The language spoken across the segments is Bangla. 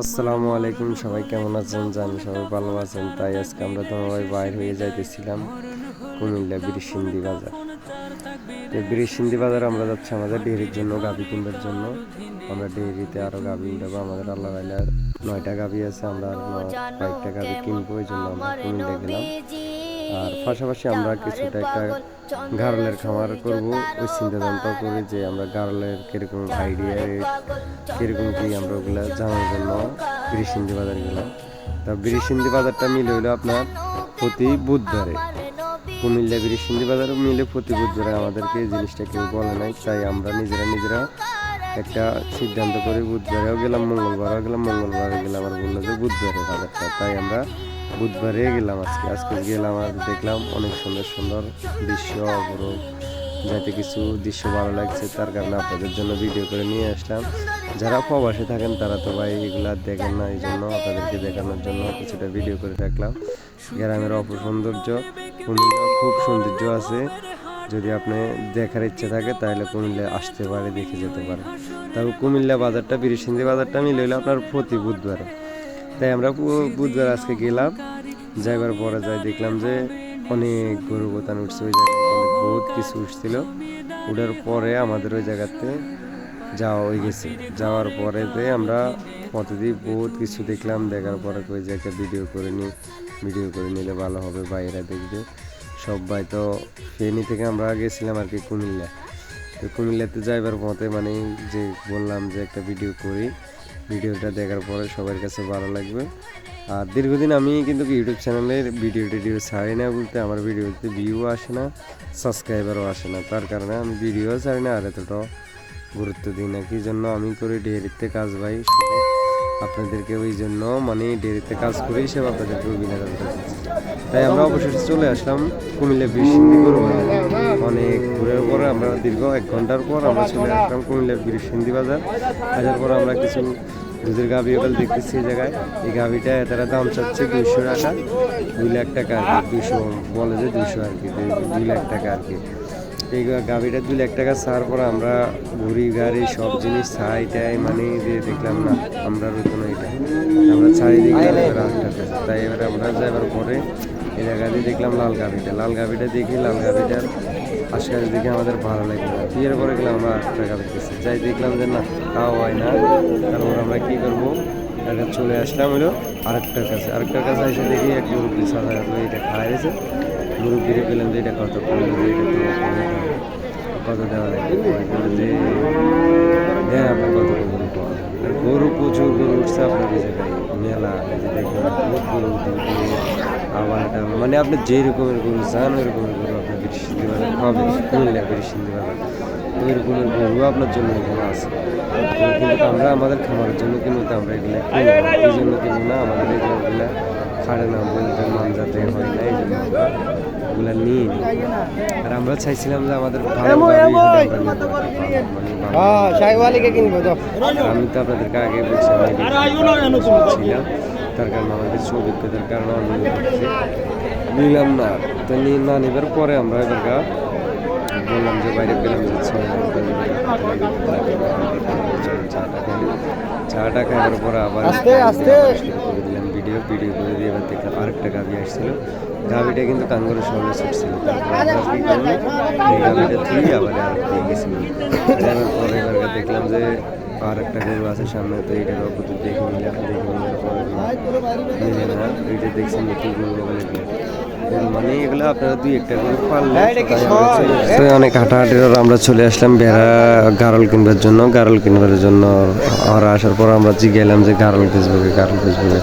আসসালামু আলাইকুম, সবাই কেমন আছেন? জানি সবাই ভালো আছেন, তাই আজকে আমরা তোমার বাইর হয়ে যাইতেছিলাম কুমিল্লা বিরসিন্দি বাজার। তো বাজার আমরা যাচ্ছি, আমাদের ডেয়ারির জন্য গাভি কিনবার জন্য। আমরা ডেয়ারিতে আরও গাভি উঠাবো, আমাদের আল্লাহ রাইলা নয়টা গাভি আছে, আমরা আর কয়েকটা গাভি কিনবো, এই জন্য আমরা গেলাম। আর পাশাপাশি আমরা কিছুটা একটা গারলের খামার করব, ওই চিন্তা ভাবনা করি যে আমরা গারলের কীরকম আইডিয়া কীরকম কি আমরা ওগুলো জানার জন্য বিরিশিন্দি বাজার গেলাম তা বিরিশিন্দি বাজারটা মিলে হলো আপনার প্রতি বুধবারে। কুমিল্লা বিরিশিন্দি বাজার মিলে প্রতি বুধবারে আমাদেরকে এই জিনিসটা কেউ বলে নাই। তাই আমরা নিজেরা নিজেরা একটা সিদ্ধান্ত করে বুধবারেও গেলাম, মঙ্গলবারও গেলাম, মঙ্গলবারে গেলাম আর বলল যে বুধবারে বাজারটা। তাই আমরা বুধবারে গেলাম আজকে। আজকে গেলাম আর দেখলাম অনেক সুন্দর সুন্দর দৃশ্য, অপরূপ যাতে কিছু দৃশ্য ভালো লাগছে। তার কারণে আপনাদের জন্য ভিডিও করে নিয়ে আসলাম। যারা প্রবাসে থাকেন তারা তো ভাই এগুলা দেখেন না, এই জন্য আপনাদেরকে দেখানোর জন্য কিছুটা ভিডিও করে রাখলাম। গ্রামের অপর সৌন্দর্য কুমিল্লা খুব সৌন্দর্য আছে। যদি আপনি দেখার ইচ্ছে থাকে, তাহলে কুমিল্লা আসতে পারে, দেখে যেতে পারে। তবে কুমিল্লা বাজারটা, বিরিশিন্দি বাজারটা মিলে হলো আপনার প্রতি বুধবারে। তাই আমরা বুধবার আজকে গেলাম। যাইবার পরে যাই দেখলাম যে অনেক গরু গোতান উঠছে ওই জায়গায়। বহুত কিছু উঠছিল। উঠার পরে আমাদের ওই জায়গাতে যাওয়া হয়ে গেছে। যাওয়ার পরেতে আমরা পথে বহুত কিছু দেখলাম। দেখার পরে ওই জায়গায় ভিডিও করে নিই। ভিডিও করে নিলে ভালো হবে, বাইরে দেখবে। সবাই তো ফেনি থেকে আমরা গেছিলাম আর কি কুমিল্লা। তো কুমিল্লাতে যাইবার পথে মানে যে বললাম যে একটা ভিডিও করি ভিডিওটা দেখার পরে সবার কাছে ভালো লাগবে। আর দীর্ঘদিন আমি কিন্তু ইউটিউব চ্যানেলের ভিডিও টিডিও ছাড়ি না বলতে, আমার ভিডিওতে ভিউ আসে না সাবস্ক্রাইবারও আসে না। তার কারণে আমি ভিডিও ছাড়ি না, আর এতটাও গুরুত্ব দিই না। কি জন্য আমি করি ডেয়ারিতে কাজ ভাই আপনাদেরকে ওই জন্য মানে ডেয়ারিতে কাজ করি সে আপনাদেরকে বিনোদন করতেছি তাই আমরা অবশেষে চলে আসলাম কুমিল্লা গরু বাজার। অনেক ঘুরের পরে আমরা দীর্ঘ এক ঘণ্টার পর আমরা চলে আসলাম কুমিল্লা বিরিশিন্দি বাজার। আসার পর আমরা কিছু দুধের গাভি ওগুলো দেখতেছি এই জায়গায়। এই গাভিটা তারা দাম চাচ্ছে দুইশো টাকা, দুই লাখ টাকা আর কি, দুইশো বলে যে দুইশো আর কি, দুই লাখ টাকা আর কি। এই গাভিটা দুই লাখ টাকা ছাড় পরে আমরা ঘুড়ি গাড়ি সব জিনিস ছাই টাই মানে দিয়ে দেখলাম না আমরা রইতো না এটা আমরা ছাড়ি দেখলাম তাই এবার আমরা যাবার পরে এই জায়গাতে দেখলাম লাল গাভিটা। লাল গাভিটা দেখি লাল গাভিটার আশপাশে দেখে আমাদের ভালো লাগল বিয়ের পরে গেলাম আমরা আট টাকা দেখতেছি যাই দেখলাম যে না তাও হয় না। তারপর আমরা কী করব? একটা চলে আসলাম হলো আরেকটার কাছে। আরেকটার কাছে এসে দেখি এক মুরব্বী সাদা এটা রয়েছে মুরব্বীরে পেলাম যে এটা কত কত দেওয়া যে দেন আপনার কত। আর গরু প্রচুর, গরু উঠছে আপনার এই জায়গায়, মেলা যে দেখবেন বহুত গরু আবার এটা মানে আপনি যে রকমের গরু চান ওই রকমের গরু আপনার বৃষ্টি বাজার হবে কুমিল্লা বৃষ্টি বাজার ওই রকমের গরু আপনার জন্য এখানে আছে। কিন্তু আমরা আমাদের খামারের জন্য কিনবো তো আমরা এগুলো কিনবো এই জন্য কিনবো না, আমাদের এই গরুগুলা খাড়ে না বলতে মান যাতে হয় না, এই জন্য আমরা ওগুলা নিয়ে নিই আর আমরা চাইছিলাম যে আমাদের। মানে হ্যাঁ আমি তো আপনাদেরকে আগে বলছি আমি আগে তার কারণে কিছু অভিজ্ঞতার কারণে আমি নিলাম না তো নিয়ে না নেবার পরে আমরা এবার গা বললাম যে বাইরে পেলাম চাটা খাওয়ার পরে আবার আস্তে, আস্তে। দিলাম ভিডিও করে দিয়ে এবার দেখলাম আরেকটা গাভি আসছিল। গাভিটা কিন্তু কাঙ্গুরের সঙ্গে ছুটছিল। তারপর আমরা কি এই গাভিটা থুই আবার আর দিয়ে গেছিল যাওয়ার পরে এবার দেখলাম যে আর একটা গরু আছে সামনে, তো এইটার অপর দেখে নিলাম দেখে নিলাম। পরে নিলে এইটা দেখছি নতুন গরু মানে এগুলো আপনারা দুই একটা গরু পারলে অনেক হাঁটাহাঁটির আমরা চলে আসলাম বেড়া গারল কিনবার জন্য। গারল কিনবার জন্য আর আসার পর আমরা গেলাম যে গারল ফেসবুকে গারল ফেসবুকে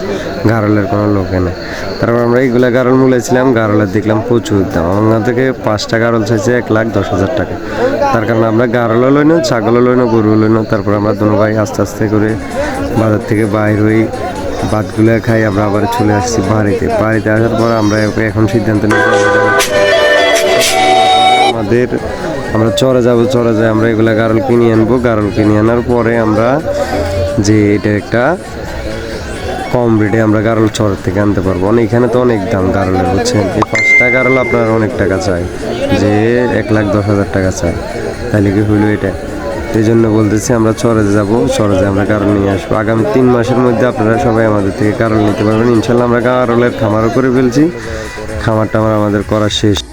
গারলের কোনো লোকে না তারপর আমরা এইগুলা গারল মূলেছিলাম গারলের দেখলাম প্রচুর দাম। আমার থেকে পাঁচটা গারল চাইছে এক লাখ দশ হাজার টাকা। তার কারণে আমরা গারলও লইন ছাগলও লইন গরুও না তারপর আমরা দুনো ভাই আস্তে আস্তে করে বাজার থেকে বাইর হই। ভাতগুলো খাই, আমরা আবার চলে আসছি বাড়িতে। বাড়িতে আসার পর আমরা এখন সিদ্ধান্ত নিই আমাদের, আমরা চরে যাব, চরে যাই আমরা এগুলো গারল কিনে আনব। গারল কিনে আনার পরে আমরা যে এটা একটা কম রেটে আমরা গারল চরের থেকে আনতে পারব। অনেক এখানে তো অনেক দাম গারলের, বুঝছেন? এই পাঁচটা গারল আপনার অনেক টাকা চাই, যে এক লাখ দশ হাজার টাকা চাই। তাহলে কি হইল এটা? এই জন্য বলতেছি আমরা চরে যাব, চরে আমরা কারণ নিয়ে আসব। আগামী তিন মাসের মধ্যে আপনারা সবাই আমাদের থেকে কারণ নিতে পারবেন। ইনশাল্লাহ আমরা কারলের খামারও করে ফেলছি। খামারটা আমার আমাদের করা শেষ।